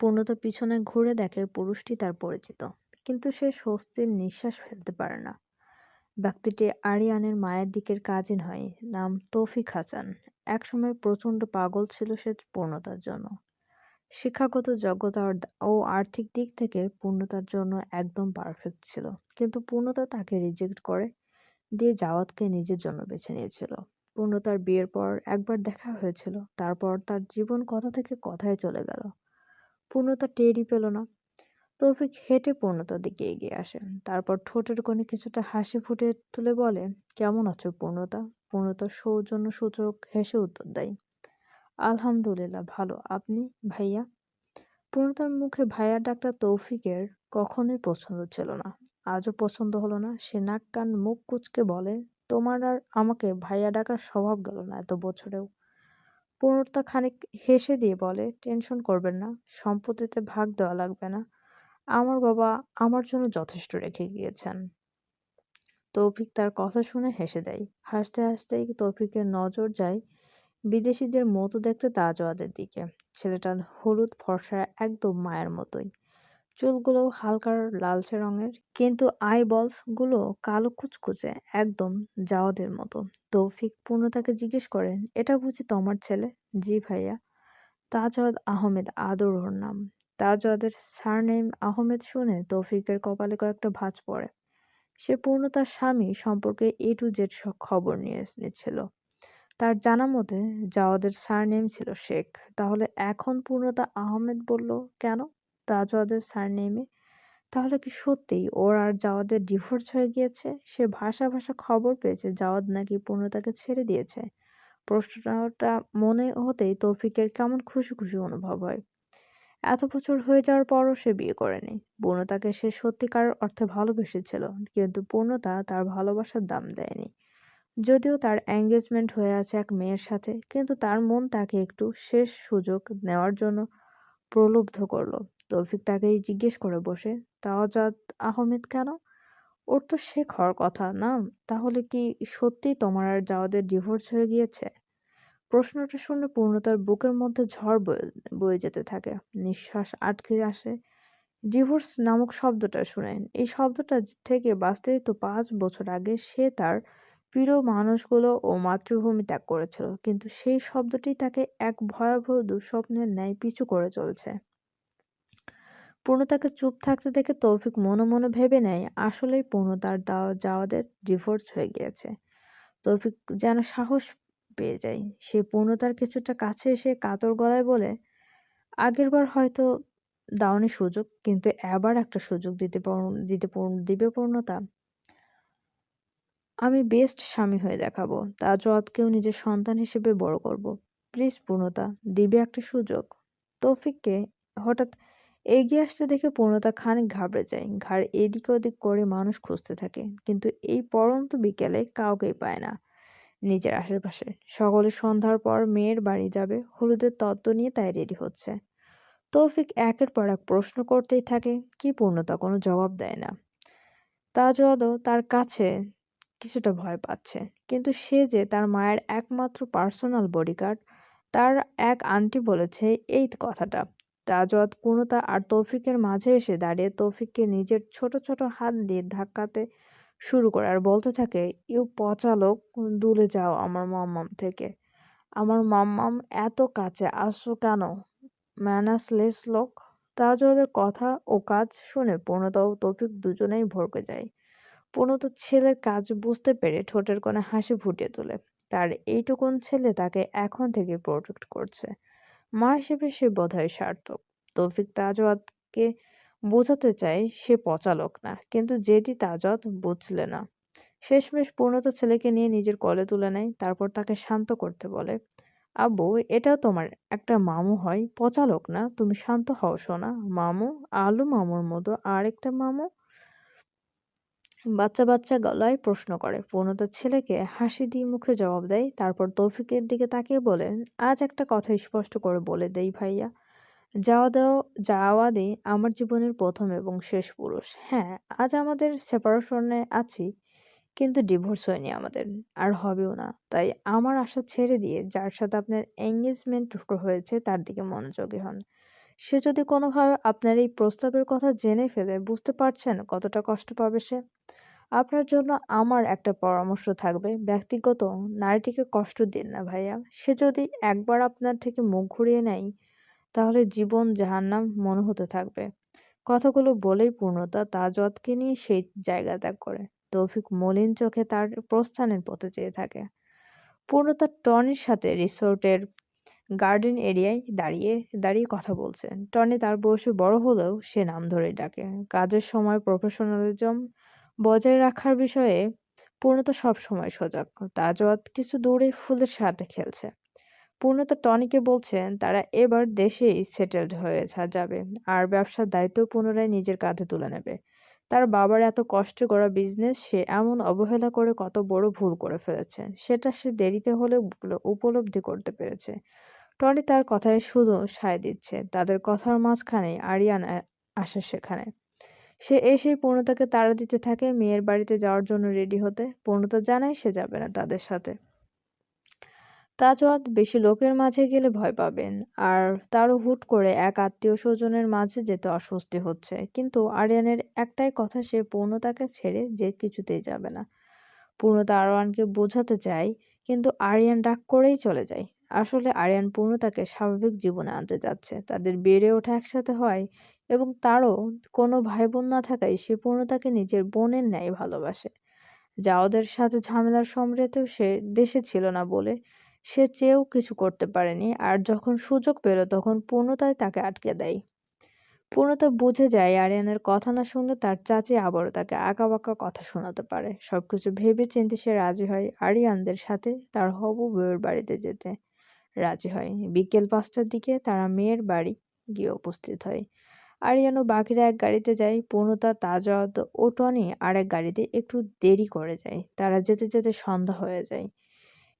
পূর্ণতা পিছনে ঘুরে দেখে পুরুষটি তার পরিচিত। কিন্তু সে স্বস্তির নিঃশ্বাস ফেলতে পারে না। ব্যক্তিটি আরিয়ানের মায়ের দিকের কাজিন হয় নাম তৌফিক হাসান। একসময় প্রচণ্ড পাগল ছিল সে পূর্ণতার জন্য। শিক্ষাগত যোগ্যতা ও আর্থিক দিক থেকে পূর্ণতার জন্য একদম পারফেক্ট ছিল। কিন্তু পূর্ণতা তাকে রিজেক্ট করে দিয়ে জাওয়াতকে নিজের জন্য বেছে নিয়েছিল। পূর্ণতার বিয়ের পর একবার দেখা হয়েছিল, তারপর তার জীবন কথা থেকে কথায় চলে গেল। পূর্ণতা টেরই পেল না। তৌফিক হেঁটে পূর্ণতার দিকে এগিয়ে আসে। তারপর ঠোঁটের কোণে কিছুটা হাসি ফুটে তুলে বলে, কেমন আছো পূর্ণতা? পূর্ণতা সৌজন্য সূচক হেসে উত্তর দেয়, আলহামদুলিল্লাহ, ভালো। আপনি ভাইয়া? পূর্ণতার মুখে ভাইয়া ডাক্তার তৌফিকের কখনোই পছন্দ ছিল না। আজও পছন্দ হলো না। সে নাক কান মুখ কুচকে বলে, তোমার আর আমাকে ভাইয়া ডাকার স্বভাব গেল না এত বছরেও। পূর্ণতা খানিক হেসে দিয়ে বলে, টেনশন করবেন না, সম্পত্তিতে ভাগ দেওয়া লাগবে না। আমার বাবা আমার জন্য যথেষ্ট রেখে গিয়েছেন। তৌফিক তার কথা শুনে হেসে দেয়। হাসতে হাসতেই তৌফিকের নজর যায় বিদেশিদের মতো দেখতে তাজওয়াদের দিকে। ছেলেটার হলুদ ফর্সা একদম মায়ের মতোই। চুলগুলো হালকা লালচে রঙের, কিন্তু আইবলসগুলো কালো কুচকুচে, একদম জাওয়াদের মতো। তৌফিক পূর্ণতাকে জিজ্ঞেস করেন, এটা বুঝি তোমার ছেলে? জি ভাইয়া। তাজওয়াদ আহমেদ আদর ওর নাম। তাজওয়াদের সারনেম আহমেদ শুনে তৌফিকের কপালে কয়েকটা ভাঁজ পড়ে। সে পূর্ণতার স্বামী সম্পর্কে এ টু জেড সব খবর নিয়ে নিচ্ছিল। তার জানা মতে জাওয়াদের সারনেম ছিল শেখ। তাহলে এখন পূর্ণতা আহমেদ বলল, কেন? তাজওয়াদের সারনেমে। তাহলে কি সত্যিই ওর আর জাওয়াদের ডিভোর্স হয়ে গিয়েছে? সে ভাষা ভাষা খবর পেয়েছে, জাওয়াদ নাকি পূর্ণতাকে ছেড়ে দিয়েছে? প্রশ্নটা মনে হতেই তৌফিকের কেমন খুশি খুশি অনুভব হয়। এত বছর হয়ে যাওয়ার পরও সে বিয়ে করেনি। পূর্ণতাকে সে সত্যিকার অর্থে ভালোবেসেছিল, কিন্তু পূর্ণতা তার ভালোবাসার দাম দেয়নি। যদিও তার এঙ্গেজমেন্ট হয়ে আছে এক মেয়ের সাথে, কিন্তু তার মন তাকে একটু শেষ সুযোগ নেওয়ার জন্য প্রলুব্ধ করল। তৌফিক তাকেই জিজ্ঞেস করে বসে, তাওজাদ আহমেদ কেন? ওর তো শেখ হওয়ার কথা না, তাহলে কি সত্যিই তোমার আর জাওয়াদের ডিভোর্স হয়ে গিয়েছে? প্রশ্নটা শুনে পূর্ণতার বুকের মধ্যে ঝড় বয়ে যেতে থাকে। নিঃশ্বাস আটকে আসে। ডিভোর্স নামক শব্দটা শুনেন এই শব্দটা থেকে বাঁচতেই তো পাঁচ বছর আগে সে তার প্রিয় মানুষগুলো ও মাতৃভূমি ত্যাগ করেছিল, কিন্তু সেই শব্দটি তাকে এক ভয়াবহ দুঃস্বপ্নের ন্যায় পিছু করে চলছে। পূর্ণতাকে চুপ থাকতে দেখে তৌফিক মনে মনে ভেবে নেয়, আসলেই পূর্ণতার দাওয়া যাওয়াদের ডিভোর্স হয়ে গিয়েছে। তৌফিক যেন সাহস পেয়ে যায়। সে পূর্ণতার কিছুটা কাছে এসে কাতর গলায় বলে আগেরবার হয়তো দাওনি সুযোগ, কিন্তু এবার একটা সুযোগ দিতে দিতে দিবে পূর্ণতা। আমি বেস্ট স্বামী হয়ে দেখাবো। তাজওয়াতকেও নিজের সন্তান হিসেবে বড় করব। প্লিজ পূর্ণতা, দিবে একটা সুযোগ। তৌফিককে হঠাৎ এগিয়ে আসতে দেখে পূর্ণতা খানিক ঘাবড়ে যায়। ঘাড় এদিক ওদিক করে মানুষ খুঁজতে থাকে, কিন্তু এই পরন্ত বিকেলে কাউকেই পায় না নিজের আশেপাশে। সকলে সন্ধ্যার পর মেয়ের বাড়ি যাবে, হলুদের তত্ত্ব নিয়ে তাই রেডি হচ্ছে। তৌফিক একের পর এক প্রশ্ন করতেই থাকে, কি পূর্ণতা কোনো জবাব দেয় না। তাজওয়াদও তার কাছে কিছুটা ভয় পাচ্ছে, কিন্তু সে যে তার মায়ের একমাত্র পার্সোনাল বডিগার্ড, তার এক আন্টি বলেছে এই কথাটা। তাজওয়াত পূর্ণতা আর তৌফিকের মাঝে এসে দাঁড়িয়ে তৌফিককে নিজের ছোট ছোট হাত দিয়ে ধাক্কাতে শুরু করে আর বলতে থাকে, ইউ পচা লোক দূরে যাও আমার মাম্মাম থেকে। আমার মাম্মাম এত কাছে আসো কেন? ম্যানাসলেস লোক। তাজওয়াদের কথা ও কাজ শুনে পূর্ণতা ও তৌফিক দুজনেই ভরকে যায়। পূর্ণত ছেলের কাজ বুঝতে পেরে ঠোঁটের কোণে হাসি ফুটিয়ে তোলে। তার এইটুকুন ছেলে তাকে এখন থেকে প্রোটেক্ট করছে। মা হিসেবে সে বোধহয় সার্থক। তৌফিক তাজওয়াতকে বোঝাতে চায় সে পচালক না, কিন্তু জেদি তাজওয়াত বুঝলে না। শেষমেশ পূর্ণত ছেলেকে নিয়ে নিজের কলে তুলে নেয়, তারপর তাকে শান্ত করতে বলে, আব্বু এটা তোমার একটা মামু হয়, পচালক না? তুমি শান্ত হও শোনা মামু, আলু মামুর মতো আর একটা মামু? বাচ্চা বাচ্চা গলায় প্রশ্ন করে। পূর্ণতার ছেলেকে হাসি দিয়ে মুখে জবাব দেয়। তারপর তৌফিকের দিকে তাকিয়ে বলেন আজ একটা কথা স্পষ্ট করে বলে দেই ভাইয়া। যাওয়া দেওয়া যাওয়াদি আমার জীবনের প্রথম এবং শেষ পুরুষ। হ্যাঁ আজ আমাদের সেপারেশনে আছি, কিন্তু ডিভোর্স হয়নি আমাদের। আর হবেও না। তাই আমার আশা ছেড়ে দিয়ে যার সাথে আপনার এঙ্গেজমেন্ট হয়েছে তার দিকে মনোযোগী হন। সে যদি কোনোভাবে আপনার এই প্রস্তাবের কথা জেনে ফেলে, বুঝতে পারছেন কতটা কষ্ট পাবে সে? আপনার জন্য আমার একটা পরামর্শ থাকবে। ব্যক্তিগত, নারীটিকে কষ্ট দিন না ভাইয়া। সে যদি একবার আপনার থেকে মুখ ঘুরিয়ে নেয়, তাহলে জীবন জাহান্নাম মনে হতে থাকবে। কথাগুলো বলেই পূর্ণতা তাজওয়াতকে নিয়ে সেই জায়গা ত্যাগ করে। তৌফিক মলিন চোখে তার প্রস্থানের পথে চেয়ে থাকে। পূর্ণতা টনির সাথে রিসোর্টের গার্ডেন এরিয়ায় দাঁড়িয়ে দাঁড়িয়ে কথা বলছে। টনি তার বয়সে বড় হলেও সে নাম ধরেই ডাকে। কাজের সময় প্রফেশনালিজম বজায় রাখার বিষয়ে পূর্ণতা সবসময় সজাগ। তাজওয়াত কিছু দূরে ফুলের সাথে খেলছে। পূর্ণতা টনিকে বলছেন তারা এবার দেশেই সেটেলড হয়ে যাবে। আর ব্যবসার দায়িত্ব পুনরায় নিজের কাঁধে তুলে নেবে। তার বাবার এত কষ্ট করা বিজনেস সে এমন অবহেলা করে কত বড় ভুল করে ফেলেছে। সেটা সে দেরিতে হলেও উপলব্ধি করতে পেরেছে। টনি তার কথায় শুধু সায় দিচ্ছে। তাদের কথার মাঝখানে আরিয়ান আসে সেখানে। সে এসেই পূর্ণতাকে তাড়া দিতে থাকে মেয়ের বাড়িতে যাওয়ার জন্য রেডি হতে। পূর্ণতা জানায় সে যাবে না তাদের সাথে। তাজওয়াত বেশি লোকের মাঝে গেলে ভয় পাবেন। আর তারও হুট করে এক আত্মীয় স্বজনের মাঝে যেতে অস্বস্তি হচ্ছে। কিন্তু আরিয়ানের একটাই কথা, সে পূর্ণতাকে ছেড়ে যে কিছুতেই যাবে না। পূর্ণতা আরওয়ানকে বোঝাতে চায়, কিন্তু আরিয়ান ডাক করেই চলে যায়। আসলে আরিয়ান পূর্ণতাকে স্বাভাবিক জীবনে আনতে যাচ্ছে তাদের বেড়ে ওঠা একসাথে হয় এবং তারও কোনো ভাই বোন না থাকায় সে পূর্ণতাকে নিজের বোনের ন্যায় ভালোবাসে। যা ওদের সাথে ঝামেলার সমরেতেও সে দেশে ছিল না বলে সে চেয়েও কিছু করতে পারেনি আর যখন সুযোগ পেল তখন পূর্ণতাই তাকে আটকে দেয়। পূর্ণতা বুঝে যায় আরিয়ানের কথা না শুনলে তার চাচি আবারও তাকে আঁকা বাঁকা কথা শোনাতে পারে। সবকিছু ভেবে চিনতে সে রাজি হয় আরিয়ানদের সাথে তার হবু বউয়ের বাড়িতে যেতে। রাজি হয়। বিকেল পাঁচটার দিকে তারা মেয়ের বাড়ি গিয়ে উপস্থিত হয়। আরিয়ানও বাকিরা এক গাড়িতে যায়। পূর্ণতা তাজদ ও টনি আরেক গাড়িতে একটু দেরি করে যায়। তারা যেতে যেতে সন্ধ্যা হয়ে যায়।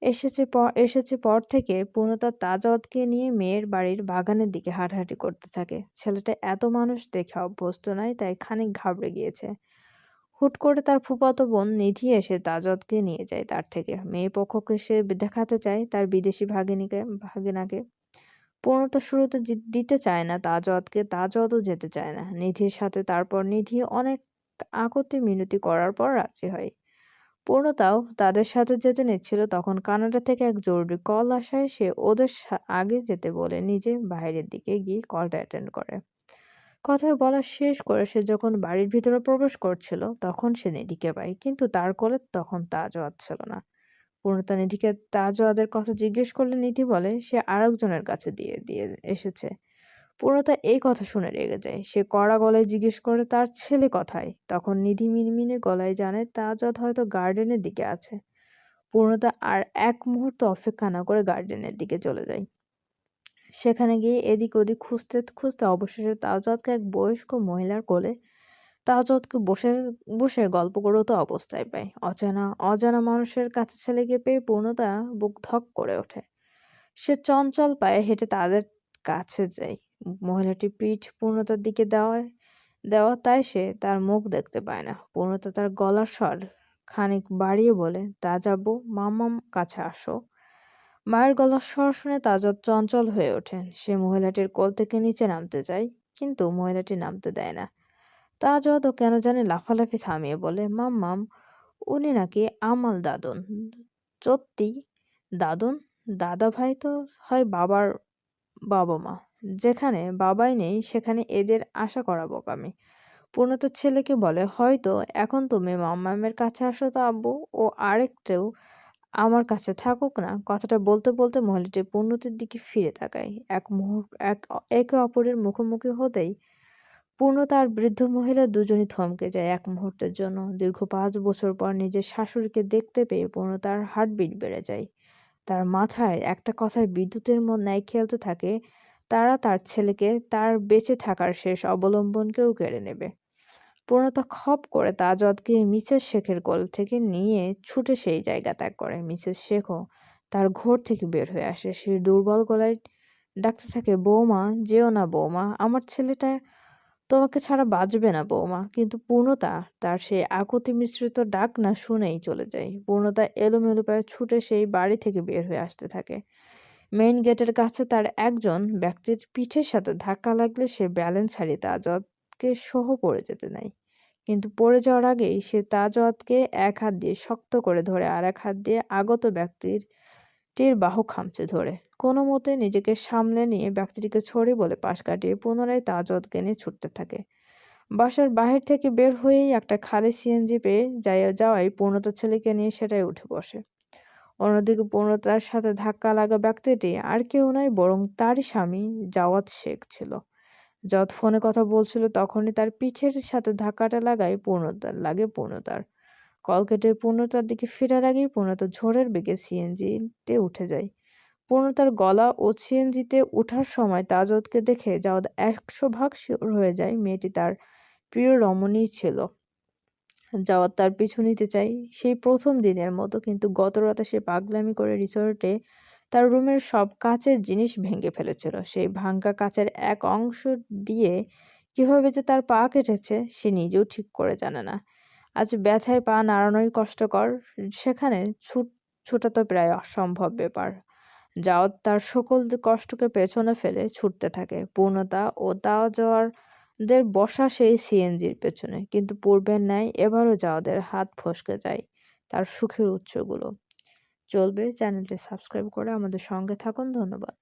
এসেছে পর এসেছে পর থেকে পূর্ণতা তাজওয়াতকে নিয়ে মেয়ের বাড়ির বাগানের দিকে হাঁটাহাঁটি করতে থাকে। ছেলেটা এত মানুষ দেখে অভ্যস্ত নয়, তাই খানিক ঘাবড়ে গিয়েছে। হুট করে তার ফুফাতো বোন নিধি এসে তাজওয়াতকে নিয়ে যায় তার থেকে। মেয়ে পক্ষকে সে দেখাতে চায় তার বিদেশি ভাগিনীকে, ভাগিনাকে। পূর্ণতা শুরুতে দিতে চায় না তাজতকে তাজতও যেতে চায় না। নিধির সাথে তারপর নিধি অনেক আকতি মিনতি করার পর রাজি হয়। পূর্ণতাও তাদের সাথে যেতে নিচ্ছিল তখন কানাডা থেকে এক জরুরি কল আসায় সে ওদের আগে যেতে বলে নিজে বাইরের দিকে গিয়ে কলটা অ্যাটেন্ড করে। কথা বলা শেষ করে সে যখন বাড়ির ভিতরে প্রবেশ করছিল, তখন সে নিধিকে পায় কিন্তু তার কোলে তখন তাজওয়াত ছিল না। পূর্ণতা নিধিকে তাজওয়াদের কথা জিজ্ঞেস করলে নিধি বলে, সে আরেকজনের কাছে দিয়ে দিয়ে এসেছে। পূর্ণতা এই কথা শুনে রেগে যায়। সে কড়া গলায় জিজ্ঞেস করে, তার ছেলে কথায়? তখন নিধি মিনমিনে গলায় জানে তাজত হয়তো গার্ডেনের দিকে আছে। পূর্ণতা আর এক মুহূর্ত অপেক্ষা না করে গার্ডেনের দিকে চলে যায়। সেখানে গিয়ে এদিক ওদিক খুঁজতে খুঁজতে অবশেষে তাজতকে এক বয়স্ক মহিলার কোলে তাজতকে বসে বসে গল্প করতে অবস্থায় পায়। অজানা অজানা মানুষের কাছে ছেলেকে পেয়ে পূর্ণতা বুক ধক করে ওঠে। সে চঞ্চল পায়ে হেঁটে তাদের কাছে যায়। মহিলাটি পিঠ পূর্ণতার দিকে দেওয়ায়, দেওয়া তাই সে তার মুখ দেখতে পায় না। পূর্ণতা তার গলার স্বর খানিক বাড়িয়ে বলে, তা যাব মামাম কাছে আসো। মায়ের গলার স্বর শুনে তাজত চঞ্চল হয়ে ওঠেন। সে মহিলাটির কোল থেকে নিচে নামতে চায়, কিন্তু মহিলাটি নামতে দেয় না। তাজওয়াত ও কেন জানি লাফালাফি থামিয়ে বলে মাম্মাম উনি নাকি আমাল দাদুন। সত্যি? দাদুন? দাদা ভাই তো হয় বাবার বাবা মা যেখানে বাবাই নেই, সেখানে এদের আশা করা বোকামি পূর্ণতার ছেলেকে বলে, হয়তো, এখন তুমি মাম্মামের কাছে আসো তো আব্বু, ও আরেকটাও আমার কাছে থাকুক না। কথাটা বলতে বলতে মহিলাটি পূর্ণতির দিকে ফিরে তাকায়। এক মুহূর্ত এক একে অপরের মুখোমুখি হতেই পূর্ণতা আর বৃদ্ধ মহিলা দুজনই থমকে যায় এক মুহূর্তের জন্য। দীর্ঘ পাঁচ বছর পর নিজের শাশুড়িকে দেখতে পেয়ে পূর্ণ পূর্ণতার হার্টবিট বেড়ে যায়। তার মাথায় একটা কথায় বিদ্যুতের ন্যায় খেলতে থাকে। তারা তার ছেলেকে তার বেঁচে থাকার শেষ অবলম্বনকেও কেড়ে নেবে। পূর্ণতা খপ করে তাজদকে মিসেস শেখের কোল থেকে নিয়ে ছুটে সেই জায়গা ত্যাগ করে। মিসেস শেখও তার ঘর থেকে বের হয়ে আসে। সে দুর্বল গলায় ডাকতে থাকে, বৌমা, যেও না বৌমা, আমার ছেলেটা তোমাকে ছাড়া বাঁচবে না বৌমা। কিন্তু পূর্ণতা তার সেই আকুতি মিশ্রিত ডাক না শুনেই চলে যায়। পূর্ণতা এলোমেলো পায়ে ছুটে সেই বাড়ি থেকে বের হয়ে আসতে থাকে। মেইন গেটের কাছে তার একজন ব্যক্তির পিঠের সাথে ধাক্কা লাগলে সে ব্যালেন্স হারিয়ে তাজওয়াতকে সহ পড়ে যেতে নেয় কিন্তু পড়ে যাওয়ার আগেই সে তাজওয়াতকে এক হাত দিয়ে শক্ত করে ধরে আর এক হাত দিয়ে আগত ব্যক্তির টির বাহু খামচে ধরে। কোনো মতে নিজেকে সামলে নিয়ে ব্যক্তিটিকে ছড়ি বলে পাশ কাটিয়ে পুনরায় তাজওয়াতকে নিয়ে ছুটতে থাকে। বাসার বাহির থেকে বের হয়েই একটা খালি সিএনজি পেয়ে যাই যাওয়াই পূর্ণতার ছেলেকে নিয়ে সেটাই উঠে বসে। অন্যদিকে পূর্ণতার সাথে ধাক্কা লাগা ব্যক্তিটি আর কেউ নয় বরং তারই স্বামী জাওয়াত শেখ ছিল। যত ফোনে কথা বলছিল তখনই তার পিঠের সাথে ধাক্কাটা লাগায় পূর্ণতার লাগে পূর্ণতার। কল কেটে পূর্ণতার দিকে ফেরার আগেই পূর্ণতা ঝড়ের বেগে সিএনজিতে উঠে যায়। পূর্ণতার গলা ও সিএনজিতে ওঠার সময় তাজদকে দেখে জাওয়াদ একশো ভাগ শিওর হয়ে যায় মেয়েটি তার প্রিয় রমণী ছিল। জাওয়াদ তার পিছু নিতে চাই সেই প্রথম দিনের মতো, কিন্তু গত রাতে সে পাগলামি করে রিসোর্টে তার রুমের সব কাঁচের জিনিস ভেঙে ফেলেছিল। সেই ভাঙ্গা কাচের এক অংশ দিয়ে কীভাবে যে তার পা কেটেছে, সে নিজেও ঠিক করে জানে না। আজ ব্যথায় পা নাড়ানোই কষ্টকর। সেখানে ছুট, ছোটা তো প্রায় অসম্ভব ব্যাপার। জাওয়াত তার সকল কষ্টকে পেছনে ফেলে ছুটতে থাকে। পূর্ণতা ও তাওয়াজওয়ারদের বসা সেই সিএনজির পেছনে। কিন্তু পূর্বের ন্যায় এবারও যাওয়াদের হাত ফসকে যায় তার সুখের উৎসগুলো। চলবে চ্যানেলটি সাবস্ক্রাইব করে আমাদের সঙ্গে থাকুন ধন্যবাদ।